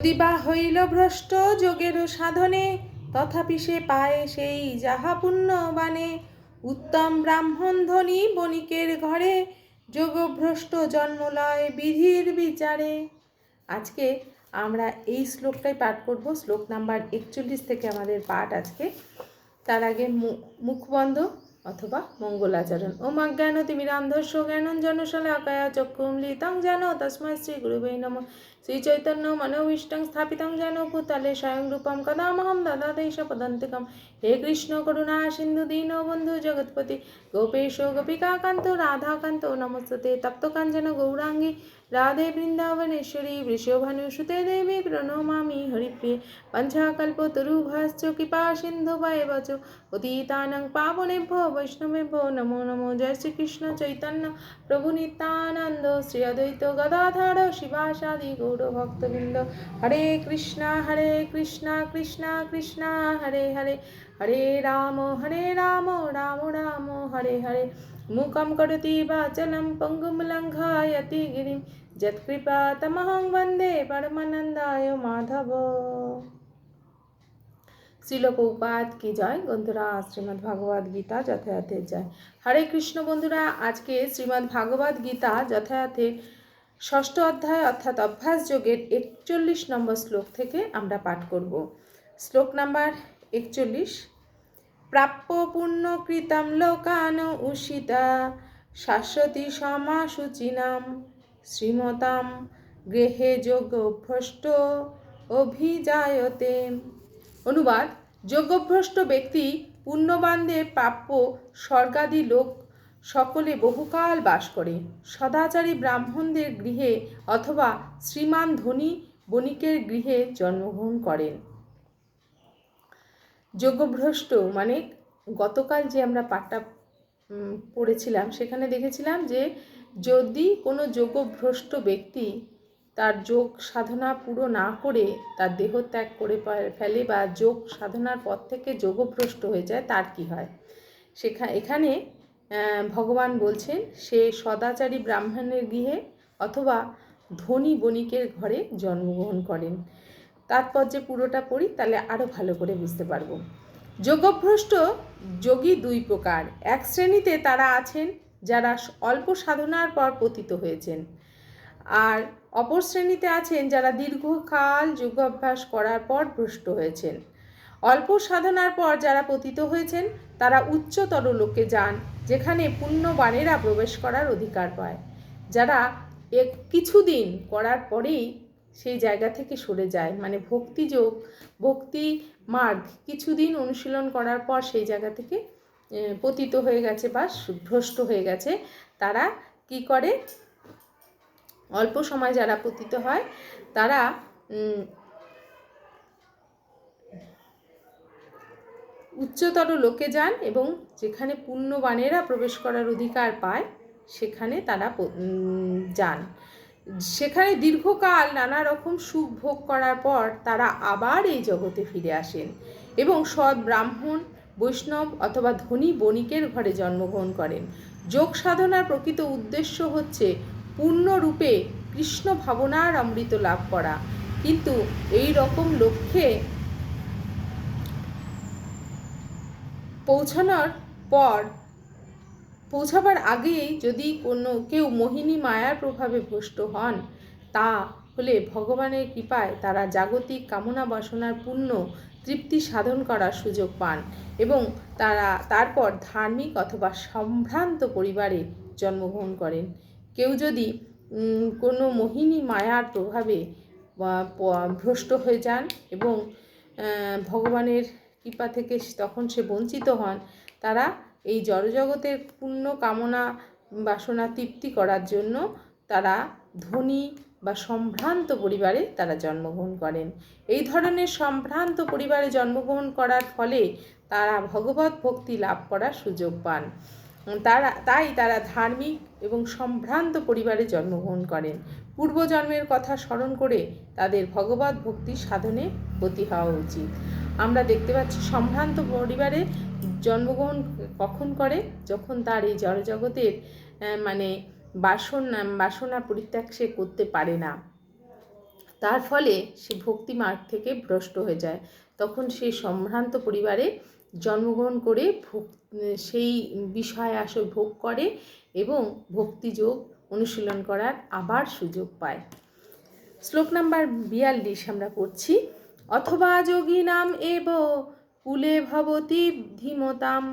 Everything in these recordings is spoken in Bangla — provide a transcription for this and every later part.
যদি বা হইল ভ্রষ্ট যোগেরও সাধনে, তথাপি সে পায় সেই যাহা পুণ্য বানে উত্তম ব্রাহ্মণ ধনী বণিকের ঘরে, যোগভ্রষ্ট জন্মলয় বিধির বিচারে। আজকে আমরা এই শ্লোকটাই পাঠ করব, শ্লোক নাম্বার একচল্লিশ থেকে আমাদের পাঠ আজকে। তার আগে মুখবন্ধ অথবা মঙ্গলাচরণ ওম অজ্ঞান তিমিরান্ধস্য জ্ঞানঞ্জন শলাকায়া চক্ষুমলিতং যেন তস্মৈ শ্রী গুরুবে নম। শ্রী চৈতন্য মনোভীষ্টং স্থাপিতং যেন ভূতলে স্বয়ং রূপম কদামহম দদাদেশ পদন্তিকম হে কৃষ্ণ করুণা সিন্ধু দীন বন্ধু জগৎপতি গোপেশ গোপিকাকান্ত রাধাকান্ত নমস্তে তপ্তকাঞ্চন গৌরাঙ্গী রাধে বৃন্দাবনেশ্বরী বৃষভানুসুতে দেবী প্রণমামি হরিপ্রিয়ে পঞ্চাকল্পতরুভশ্চ কৃপা সিন্ধু বচ পতিতানং পাবনেভ্যো বৈষ্ণবেভ্যো নমো নমো জয় শ্রীকৃষ্ণ চৈতন্য প্রভু নিত্যানন্দ শ্রী অদ্বৈত গদাধর শিবাসাদি গৌর ভক্তবৃন্দ হরে কৃষ্ণ হরে কৃষ্ণ কৃষ্ণ কৃষ্ণ হরে হরে হরে মুখম করতি বাচলম পঙ্গুম লঙ্ঘায়তি গিরিম যৎকৃপা তমহং বন্দে পরমানন্দায় মাধব শ্রীলকৌপাত কি জয় বন্ধুরা শ্রীমদ্ ভাগবত গীতা যথাযথের জয় হরে কৃষ্ণ বন্ধুরা আজকে শ্রীমদ্ ভাগবত গীতা যথাযথের ষষ্ঠ অধ্যায় অর্থাৎ অভ্যাস যোগের একচল্লিশ নম্বর শ্লোক থেকে আমরা পাঠ করব। শ্লোক নাম্বার একচল্লিশ। প্রাপ্য পুণ্যকৃতম লোকান উষিতা শাশ্বতী সমাসুচিনাম শ্রীমতাম গৃহে যোগ ভ্রষ্ট অভিজায়তে। অনুবাদ যোগ্যভ্রষ্ট ব্যক্তি পুণ্যবানদের প্রাপ্য স্বর্গাদি লোক সকলে বহুকাল বাস করে। সদাচারী ব্রাহ্মণদের গৃহে অথবা শ্রীমান ধনী বণিকের গৃহে জন্মগ্রহণ করেন। যোগভ্রষ্ট মানে গতকাল যে আমরা পাঠটা পড়েছিলাম, সেখানে দেখেছিলাম যে যদি কোনো যোগভ্রষ্ট ব্যক্তি তার যোগ সাধনা পুরো না করে, তার দেহ ত্যাগ করে ফেলে বা যোগ সাধনার পর থেকে যোগভ্রষ্ট হয়ে যায়, তার কি হয়? সেখা, এখানে ভগবান বলছেন, সে সদাচারী ব্রাহ্মণের গৃহে অথবা ধনী বণিকের ঘরে জন্মগ্রহণ করেন। তাৎপর্যে পুরোটা পড়ি, তাহলে আরও ভালো করে বুঝতে পারব। যোগভ্রষ্ট যোগী দুই প্রকার। এক শ্রেণীতে তারা আছেন যারা অল্প সাধনার পর পতিত হয়েছেন। আর অপর শ্রেণীতে আছেন যারা দীর্ঘকাল যোগাভ্যাস করার পর ভ্রষ্ট হয়েছেন। অল্প সাধনার পর যারা পতিত হয়েছেন, তারা উচ্চতর লোকে যান, যেখানে পুণ্যবানেরা প্রবেশ করার অধিকার পায়। যারা এক কিছুদিন করার পরেই সেই জায়গা থেকে সরে যায়। মানে ভক্তিযোগ ভক্তি মার্গ কিছুদিন অনুশীলন করার পর সেই জায়গা থেকে পতিত হয়ে গেছে বা ভ্রষ্ট হয়ে গেছে। তারা কি করে? অল্প সময় যারা পতিত হয়, তারা উচ্চতর লোকে যান এবং যেখানে পুণ্যবানেরা প্রবেশ করার অধিকার পায়, সেখানে তারা যান। সেখানে দীর্ঘকাল নানা রকম সুখ ভোগ করার পর তারা আবার এই জগতে ফিরে আসেন এবং সৎ ব্রাহ্মণ, বৈষ্ণব অথবা ধনী বণিকের ঘরে জন্মগ্রহণ করেন। যোগ সাধনার প্রকৃত উদ্দেশ্য হচ্ছে পূর্ণরূপে কৃষ্ণ ভাবনার অমৃত লাভ করা। কিন্তু এই রকম লক্ষ্যে পৌঁছানোর পর পৌঁছাবার আগেই যদি কোনো কেউ মোহিনী মায়ার প্রভাবে ভ্রষ্ট হন, তা হলে ভগবানের কৃপায় তারা জাগতিক কামনা বাসনার পূর্ণ তৃপ্তি সাধন করার সুযোগ পান এবং তারা তারপর ধার্মিক অথবা সম্ভ্রান্ত পরিবারে জন্মগ্রহণ করেন। কেউ যদি কোনো মোহিনী মায়ার প্রভাবে ভ্রষ্ট হয়ে যান এবং ভগবানের কৃপা থেকে তখন সে বঞ্চিত হন, তারা এই জড়জগতের পূর্ণ কামনা বাসনা তৃপ্তি করার জন্য তারা ধনী বা সম্ভ্রান্ত পরিবারে তারা জন্মগ্রহণ করেন। এই ধরনের সম্ভ্রান্ত পরিবারে জন্মগ্রহণ করার ফলে তারা ভগবত ভক্তি লাভ করার সুযোগ পান। তারা, তাই তারা ধার্মিক এবং সম্ভ্রান্ত পরিবারে জন্মগ্রহণ করেন। পূর্বজন্মের কথা স্মরণ করে তাদের ভগবত ভক্তি সাধনে গতি হওয়া উচিত। আমরা দেখতে পাচ্ছি, সম্ভ্রান্ত পরিবারে জন্মগ্রহণ কখন করে? যখন তার এই জড়জগতের মানে বাসনা বাসনা পরিত্যাগ সে করতে পারে না। তার ফলে সে ভক্তি মার্গ থেকে ভ্রষ্ট হয়ে যায়। তখন সে সম্ভ্রান্ত পরিবারে জন্মগ্রহণ করে ভোগ সেই বিষয় আসে ভোগ করে এবং ভক্তিযোগ অনুশীলন করার আবার সুযোগ পায়। শ্লোক নাম্বার বিয়াল্লিশ আমরা পড়ছি, অথবা যোগী নাম এব কুলে ভবতি ধীমতাম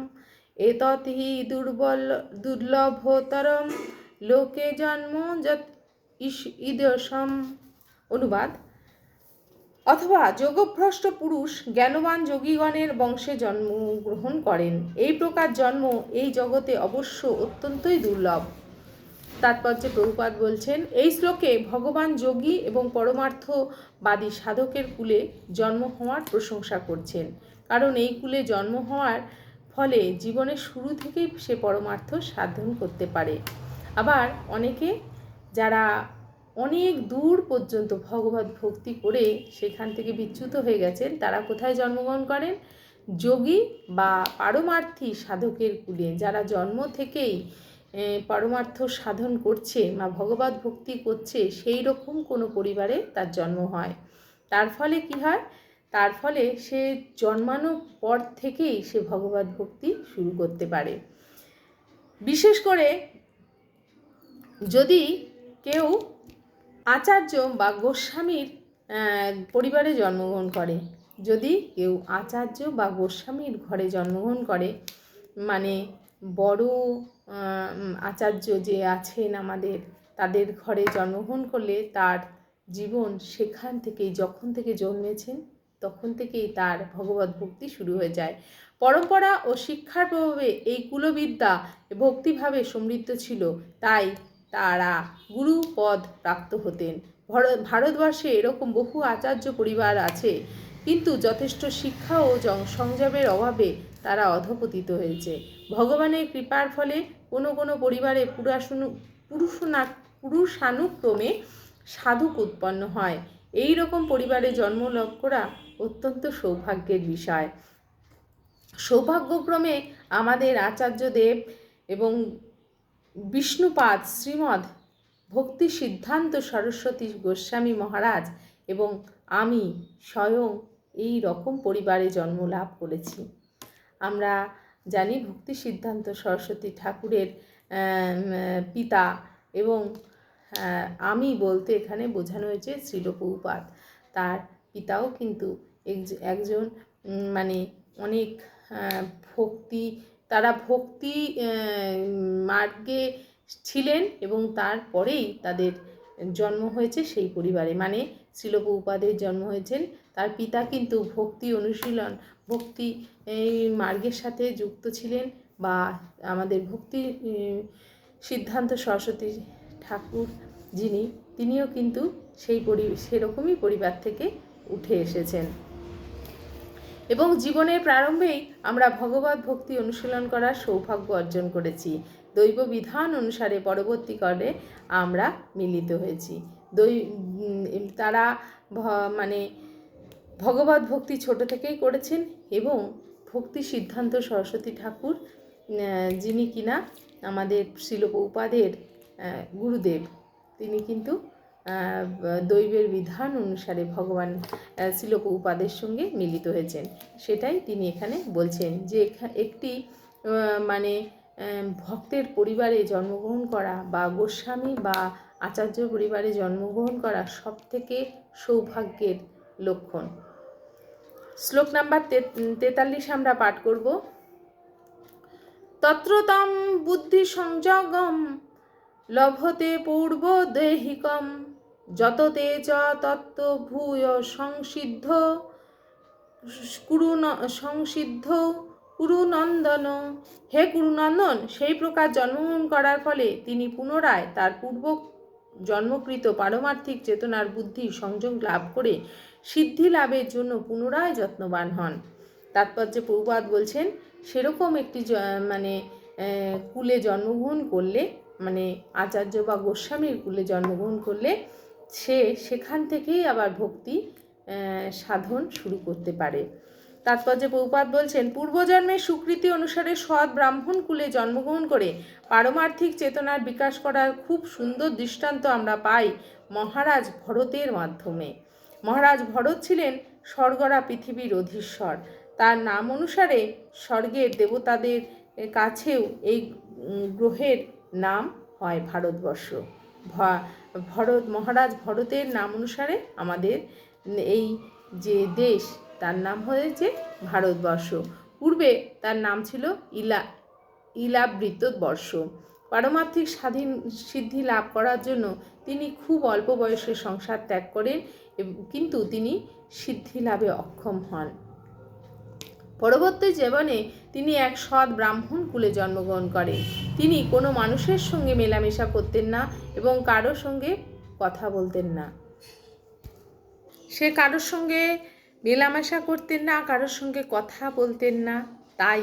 এতহি দুর্বল দুর্লভতরম, লোকে জন্ম যত ইদসম অনুবাদ। অথবা যোগভ্রষ্ট পুরুষ জ্ঞানবান যোগীগণের বংশে জন্মগ্রহণ করেন। এই প্রকার জন্ম এই জগতে অবশ্য অত্যন্তই দুর্লভ। তাৎপর্যে প্রভুপাত বলছেন, এই শ্লোকে ভগবান যোগী এবং পরমার্থবাদী সাধকের কুলে জন্ম হওয়ার প্রশংসা করছেন। কারণ এই কুলে জন্ম হওয়ার ফলে জীবনের শুরু থেকেই সে পরমার্থ সাধন করতে পারে। আবার অনেকে যারা অনেক দূর পর্যন্ত ভগবত ভক্তি করে সেখান থেকে বিচ্যুত হয়ে গেছেন, তারা কোথায় জন্মগ্রহণ করেন? যোগী বা পারমার্থী সাধকের কুলে, যারা জন্ম থেকেই পরমার্থ সাধন করছে বা ভগবত ভক্তি করছে, সেই রকম কোনো পরিবারে তার জন্ম হয়। তার ফলে কি হয়? তার ফলে সে জন্মানোর পর থেকেই সে ভগবত ভক্তি শুরু করতে পারে। বিশেষ করে যদি কেউ আচার্য বা গোস্বামীর পরিবারে জন্মগ্রহণ করে, যদি কেউ আচার্য বা গোস্বামীর ঘরে জন্মগ্রহণ করে মানে বড় আচার্য যে আছেন আমাদের, তাদের ঘরে জন্মগ্রহণ করলে তার জীবন সেখান থেকেই, যখন থেকে জন্মেছেন, তখন থেকেই তার ভগবত ভক্তি শুরু হয়ে যায়। পরম্পরা ও শিক্ষার প্রভাবে এই কুলবিদ্যা ভক্তিভাবে সমৃদ্ধ ছিল, তাই তারা গুরু পদ প্রাপ্ত হতেন। ভর- ভারতবর্ষে এরকম বহু আচার্য পরিবার আছে, কিন্তু যথেষ্ট শিক্ষা ও সংযমের অভাবে তারা অধপতিত হয়েছে। ভগবানের কৃপার ফলে কোনো কোনো পরিবারে পুরাশুনু পুরুষনা পুরুষানুক্রমে সাধক উৎপন্ন হয়। এই রকম পরিবারে জন্ম লাভ করা অত্যন্ত সৌভাগ্যের বিষয়। সৌভাগ্যক্রমে আমাদের আচার্যদেব এবং বিষ্ণুপাদ শ্রীমদ ভক্তি সিদ্ধান্ত সরস্বতী গোস্বামী মহারাজ এবং আমি স্বয়ং এই রকম পরিবারে জন্ম লাভ করেছি। আমরা জানি ভক্তি সিদ্ধান্ত সরস্বতী ঠাকুরের পিতা এবং আমি বলতে এখানে বোঝানো হয়েছে শ্রীলপৌপাত তার পিতাও কিন্তু একজ- একজন মানে অনেক ভক্তি, তারা ভক্তি মার্গে ছিলেন এবং তারপরেই তাদের জন্ম হয়েছে সেই পরিবারে। মানে শিলপৌপাদের জন্ম হয়েছেন। তার পিতা কিন্তু ভক্তি অনুশীলন ভক্তি মার্গের সাথে যুক্ত ছিলেন বা আমাদের ভক্তি সিদ্ধান্ত সরস্বতী ঠাকুর যিনি, তিনিও কিন্তু সেই পরি, সেরকমই পরিবার থেকে উঠে এসেছেন। এবং জীবনের প্রারম্ভেই আমরা ভগবত ভক্তি অনুশীলন করার সৌভাগ্য অর্জন করেছি। দৈব বিধান অনুসারে পরবর্তীকালে আমরা মিলিত হয়েছি। দৈ তারা মানে ভগবত ভক্তি ছোট থেকেই করেছেন এবং ভক্তি সিদ্ধান্ত সরস্বতী ঠাকুর যিনি কিনা আমাদের শিলপৌপাদের গুরুদেব, তিনি কিন্তু দৈবের বিধান অনুসারে ভগবান শিলপৌপাদের সঙ্গে মিলিত হয়েছেন। সেটাই তিনি এখানে বলছেন যে একটি মানে ভক্তের পরিবারে জন্মগ্রহণ করা বা গোস্বামী বা আচার্য পরিবারে জন্মগ্রহণ করা সব থেকে সৌভাগ্যের লক্ষণ। শ্লোক নাম্বার তেতাল্লিশ আমরা পাঠ করব। তত্রতম বুদ্ধি সংযগম, লভতে পূর্ব দেহিকম যত তে চ তত্ত্ব ভূয় সংসিদ্ধ, কুরুন সংসিদ্ধ কুরুনন্দন। হে কুরুনন্দন, সেই প্রকার জন্মগ্রহণ করার ফলে তিনি পুনরায় তার পূর্ব জন্মকৃত পারমার্থিক চেতনার বুদ্ধি সংযোগ লাভ করে সিদ্ধি লাভের জন্য পুনরায় যত্নবান হন। তাৎপর্যে প্রভুপাত বলছেন, সেরকম একটি মানে কুলে জন্মগ্রহণ করলে মানে আচার্য বা গোস্বামীর কুলে জন্মগ্রহণ করলে সে সেখান থেকেই আবার ভক্তি সাধন শুরু করতে পারে। তাৎপর্যে প্রভুপাত বলছেন, পূর্বজন্মের স্বীকৃতি অনুসারে সৎ ব্রাহ্মণ কুলে জন্মগ্রহণ করে পারমার্থিক চেতনার বিকাশ করার খুব সুন্দর দৃষ্টান্ত আমরা পাই মহারাজ ভরতের মাধ্যমে। মহারাজ ভরত ছিলেন স্বর্গরা পৃথিবীর অধীশ্বর। তার নাম অনুসারে স্বর্গের দেবতাদের কাছেও এই গ্রহের নাম হয় ভারতবর্ষ। ভরত, মহারাজ ভরতের নাম অনুসারে আমাদের এই যে দেশ তার নাম হয়েছে ভারতবর্ষ। পূর্বে তার নাম ছিল ইলা ইলাবৃত বর্ষ পারমার্থিক স্বাধীন সিদ্ধি লাভ করার জন্য তিনি খুব অল্প বয়সে সংসার ত্যাগ করেন কিন্তু তিনি সিদ্ধি লাভে অক্ষম হন। পরবর্তী জীবনে তিনি এক সৎ ব্রাহ্মণ কুলে জন্মগ্রহণ করেন। তিনি কোনো মানুষের সঙ্গে মেলামেশা করতেন না এবং কারোর সঙ্গে কথা বলতেন না। সে কারোর সঙ্গে মেলামেশা করতেন না, কারোর সঙ্গে কথা বলতেন না। তাই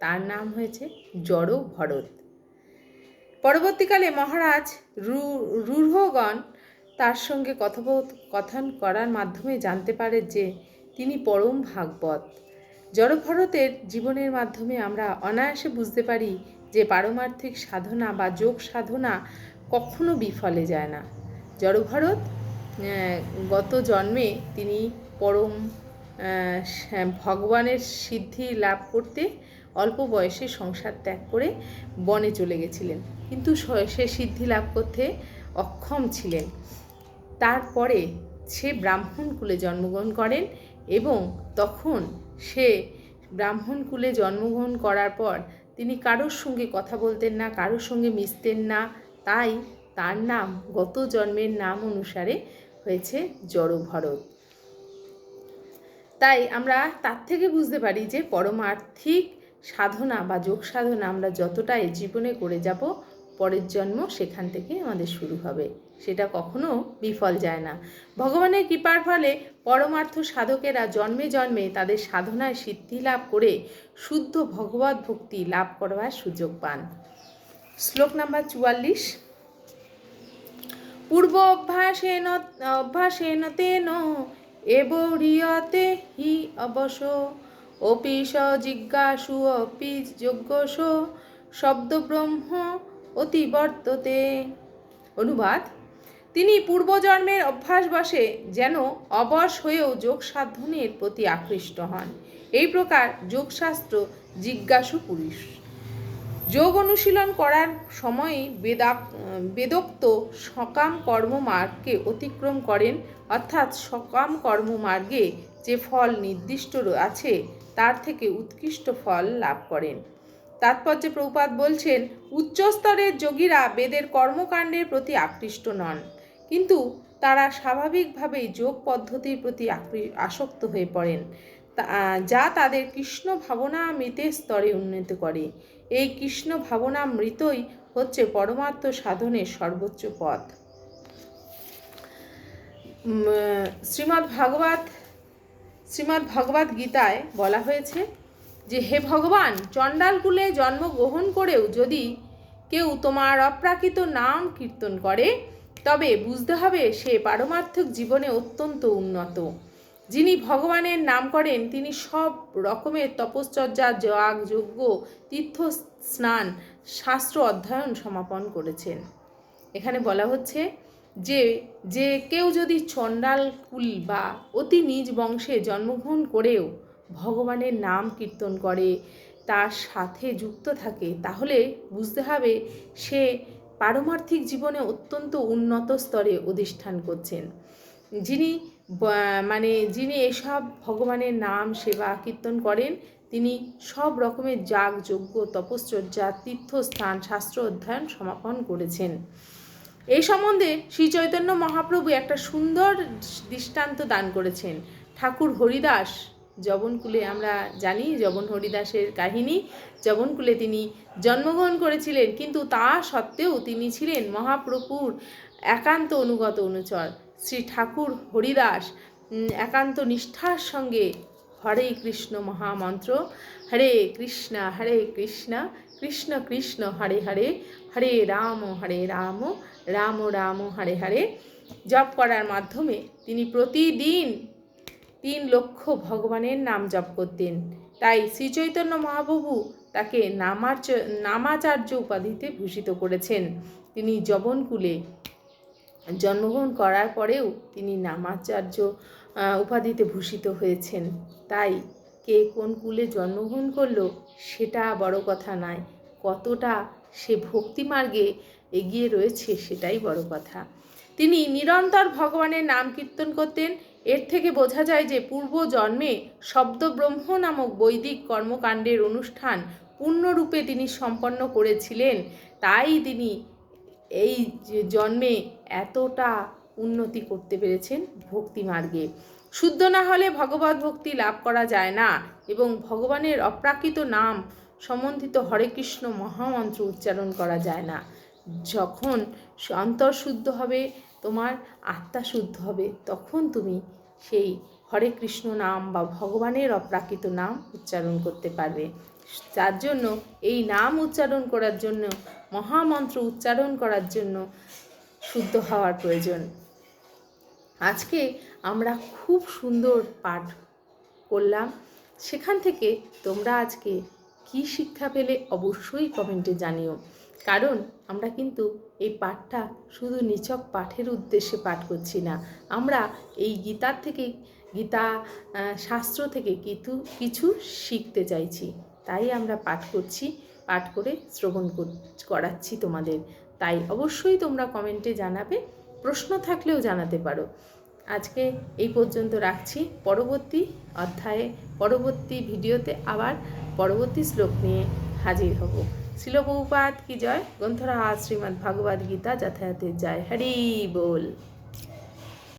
তার নাম হয়েছে জড় ভরত। পরবর্তীকালে মহারাজ রু- রূঢ়গণ তার সঙ্গে কথোপকথন করার মাধ্যমে জানতে পারে যে তিনি পরম ভাগবত। জড়ভরতের জীবনের মাধ্যমে আমরা অনায়াসে বুঝতে পারি যে পারমার্থিক সাধনা বা যোগ সাধনা কখনো বিফলে যায় না। জড়ভরত গত জন্মে তিনি পরম ভগবানের সিদ্ধি লাভ করতে অল্প বয়সে সংসার ত্যাগ করে বনে চলে গেছিলেন। কিন্তু সে সিদ্ধি লাভ করতে অক্ষম ছিলেন। তারপরে সে ব্রাহ্মণ কুলে জন্মগ্রহণ করেন এবং তখন সে ব্রাহ্মণ কুলে জন্মগ্রহণ করার পর তিনি কারোর সঙ্গে কথা বলতেন না, কারোর সঙ্গে মিশতেন না। তাই তার নাম, গত জন্মের নাম অনুসারে হয়েছে জড়ভরত। তাই আমরা তার থেকে বুঝতে পারি যে পরমার্থিক সাধনা বা যোগ সাধনা আমরা যতটা জীবনে করে যাব, পরের জন্ম সেখান থেকে আমাদের শুরু হবে। সেটা কখনো বিফল যায় না। ভগবানের কৃপার ফলে পরমার্থ সাধকেরা জন্মে জন্মে তাদের সাধনায় সিদ্ধি লাভ করে শুদ্ধ ভগবত ভক্তি লাভ করবার সুযোগ পান। শ্লোক নাম্বার চুয়াল্লিশ। পূর্ব অভ্যাসেন অভ্যাসেন তেন এবরিয়তে হি অবশ। অপি স জিজ্ঞাসু অপি যজ্ঞস। শব্দ ব্রহ্ম অতিবর্ততে। অনুবাদ, তিনি পূর্বজন্মের অভ্যাসবশে যেন অবশ হয়েও যোগ সাধনের প্রতি আকৃষ্ট হন। এই প্রকার যোগশাস্ত্র জিজ্ঞাসু পুরুষ। যোগ অনুশীলন করার সময়ই বেদাক, বেদোক্ত সকাম কর্মমার্গকে অতিক্রম করেন, অর্থাৎ সকাম কর্মমার্গে যে ফল নির্দিষ্ট আছে, তার থেকে উৎকৃষ্ট ফল লাভ করেন। তাৎপর্যে প্রপাত বলছেন উচ্চস্তরের যোগীরা বেদের কর্মকাণ্ডের প্রতি আকৃষ্ট নন, কিন্তু তারা স্বাভাবিকভাবেই যোগ পদ্ধতির প্রতি আসক্ত হয়ে পড়েন। যা তাদের কৃষ্ণ ভাবনা মৃতের স্তরে উন্নীত করে। এই কৃষ্ণ ভাবনা মৃতই হচ্ছে পরমাত্ম সাধনের সর্বোচ্চ পথ। শ্রীমদ্ ভাগবত, শ্রীমদ্ ভগবত গীতায় বলা হয়েছে যে, হে ভগবান, চণ্ডালকুলে জন্মগ্রহণ করেও যদি কেউ তোমার অপ্রাকৃত নাম কীর্তন করে, তবে বুঝতে হবে সে পারমার্থিক জীবনে অত্যন্ত উন্নত। যিনি ভগবানের নাম করেন, তিনি সব রকমের তপশ্চর্যা যাগ যজ্ঞ, তীর্থ স্নান, শাস্ত্র অধ্যয়ন সমাপন করেছেন। এখানে বলা হচ্ছে যে যে কেউ যদি চণ্ডাল কুল বা অতি নিজ বংশে জন্মগ্রহণ করেও ভগবানের নাম কীর্তন করে, তার সাথে যুক্ত থাকে, তাহলে বুঝতে হবে সে পারমার্থিক জীবনে অত্যন্ত উন্নত স্তরে অধিষ্ঠান করছেন। যিনি মানে যিনি এসব ভগবানের নাম, সেবা, কীর্তন করেন, তিনি সব রকমের যাগ, যজ্ঞ, তপশ্চর্যা, তীর্থস্থান, শাস্ত্র অধ্যয়ন সমাপন করেছেন। এই সম্বন্ধে শ্রী চৈতন্য মহাপ্রভু একটা সুন্দর দৃষ্টান্ত দান করেছেন। ঠাকুর হরিদাস, জবনকুলে আমরা জানি, জবন হরিদাসের কাহিনী। জবনকুলে তিনি জন্মগ্রহণ করেছিলেন, কিন্তু তা সত্ত্বেও তিনি ছিলেন মহাপ্রভুর একান্ত অনুগত অনুচর। শ্রী ঠাকুর হরিদাস একান্ত নিষ্ঠার সঙ্গে হরে কৃষ্ণ মহামন্ত্র, হরে কৃষ্ণ হরে কৃষ্ণ কৃষ্ণ কৃষ্ণ, হরে হরে হরে রাম হরে রাম রাম রাম, হরে হরে। জপ করার মাধ্যমে তিনি প্রতিদিন তিন লক্ষ ভগবানের নাম জপ করতেন। তাই শ্রীচৈতন্য মহাপ্রভু তাকে নামার্চ নামাচার্য উপাধিতে ভূষিত করেছেন। তিনি জবনকুলে জন্মগ্রহণ করার পরেও তিনি নামাচার্য উপাধিতে ভূষিত হয়েছেন। তাই কে কোন কুলে জন্মগ্রহণ করল সেটা বড় কথা নয়, কতটা সে ভক্তিমার্গে এগিয়ে রয়েছে সেটাই বড় কথা। তিনি নিরন্তর ভগবানের নাম কীর্তন করতেন। এর থেকে বোঝা যায় যে পূর্ব জন্মে শব্দব্রহ্ম নামক বৈদিক কর্মকাণ্ডের অনুষ্ঠান পূর্ণরূপে তিনি সম্পন্ন করেছিলেন। তাই তিনি এই জন্মে এতটা উন্নতি করতে পেরেছেন ভক্তি মার্গে। শুদ্ধ না হলে ভগবত ভক্তি লাভ করা যায় না এবং ভগবানের অপ্রাকৃত নাম সম্বন্ধিত হরে কৃষ্ণ মহামন্ত্র উচ্চারণ করা যায় না। যখন অন্তর শুদ্ধ হবে, তোমার আত্মা শুদ্ধ হবে, তখন তুমি সেই হরে কৃষ্ণ নাম বা ভগবানের অপ্রাকৃত নাম উচ্চারণ করতে পারবে। তার জন্য এই নাম উচ্চারণ করার জন্য মহামন্ত্র উচ্চারণ করার জন্য শুদ্ধ হওয়ার প্রয়োজন। আজকে আমরা খুব সুন্দর পাঠ করলাম। সেখান থেকে তোমরা আজকে কি শিক্ষা পেলে অবশ্যই কমেন্টে জানিও। কারণ আমরা কিন্তু এই পাঠটা শুধু নিছক পাঠের উদ্দেশ্যে পাঠ করছি না। আমরা এই গীতার থেকে, গীতা শাস্ত্র থেকে কিছু কিছু শিখতে চাইছি। তাই আমরা পাঠ করছি। পাঠ করে শ্রবণ করাচ্ছি তোমাদের। তাই অবশ্যই তোমরা কমেন্টে জানাবে, প্রশ্ন থাকলেও জানাতে পারো। আজকে এই পর্যন্ত রাখছি। পরবর্তী অধ্যায়ে, পরবর্তী ভিডিওতে আবার পরবর্তী শ্লোক নিয়ে হাজির হব। শিলপ্রপাত কি জয়? গ্রন্থরা শ্রীমদ্ ভাগবত গীতা যথাযথের জয়। হরি বল।